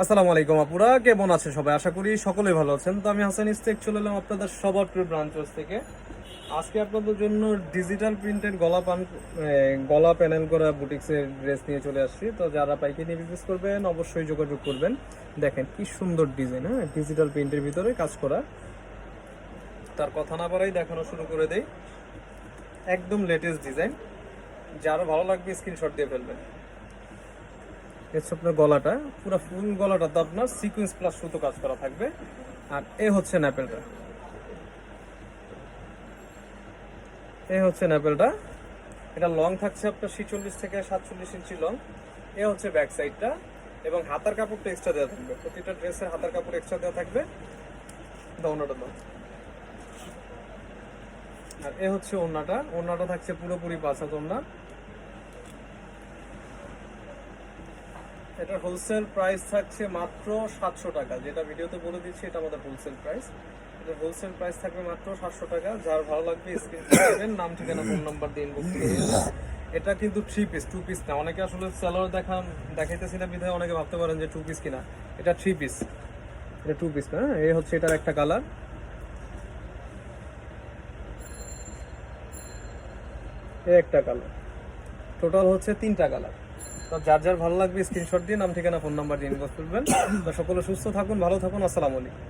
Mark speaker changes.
Speaker 1: আসসালামু আলাইকুম আপুরা, কেমন আছে সবাই? আশা করি সকলেই ভালো আছেন। তো আমি হাসান ইস্তেক, চলে এলাম আপনাদের সবার প্রিয় ব্রাঞ্চ থেকে। আজকে আপনাদের জন্য ডিজিটাল প্রিন্টেড গলা পান গলা প্যানেল করা বুটিক্সের ড্রেস নিয়ে চলে আসছি। তো যারা পাইকারি বিজনেস করবেন, অবশ্যই যোগাযোগ করবেন। দেখেন কি সুন্দর ডিজাইন হ্যাঁ? ডিজিটাল প্রিন্টের ভিতরে কাজ করা। তার কথা না বাড়াই দেখানো শুরু করে দেই। একদম লেটেস্ট ডিজাইন যারা ভালো লাগবে স্ক্রিনশট দিয়ে ফেলবেন। হচ্ছে আপনার গলাটা, পুরো ফুল গলাটা তো আপনার সিকোয়েন্স প্লাস সুতো কাজ করা থাকবে। আর এ হচ্ছে ন্যাপেলটা। এ হচ্ছে ন্যাপেলটা। এটা লং থাকছে আপনার ছিচল্লিশ থেকে সাতচল্লিশ ইঞ্চি লং এ হচ্ছে ব্যাক সাইডটা এবং হাতার কাপড়টা এক্সট্রা দেওয়া থাকবে। প্রতিটা ড্রেসের হাতার কাপড় এক্সট্রা দেওয়া থাকবে। দৌনাটা দাও আর এ হচ্ছে ওড়নাটা। ওড়নাটা থাকছে পুরোপুরি পাঁচ হাত এটার হোলসেল প্রাইস থাকছে মাত্র সাতশো টাকা। যেটা ভিডিওতে বলে দিচ্ছি, এটা আমাদের হোলসেল প্রাইস এটা হোলসেল প্রাইস থাকবে মাত্র সাতশো টাকা। যার ভালো লাগবে স্ক্রিন নাম, ঠিকানা ফোন নাম্বার দিয়ে ইনবক্স। এটা কিন্তু থ্রি পিস টু পিস না। অনেকে আসলে স্যালোয়ার দেখান দেখাইতেছি না বিধায় অনেকে ভাবতে পারেন যে টু পিস কিনা। এটা থ্রি পিস এটা টু পিস না? এই হচ্ছে এটার একটা কালার এ একটা কালার টোটাল হচ্ছে তিনটা কালার তো যার যার ভালো লাগবে স্ক্রিনশট দিয়ে নাম, ঠিকানা ফোন নাম্বার দিয়ে ইনবক্স করবেন। সকলে সুস্থ থাকুন, ভালো থাকুন, আসসালামু আলাইকুম।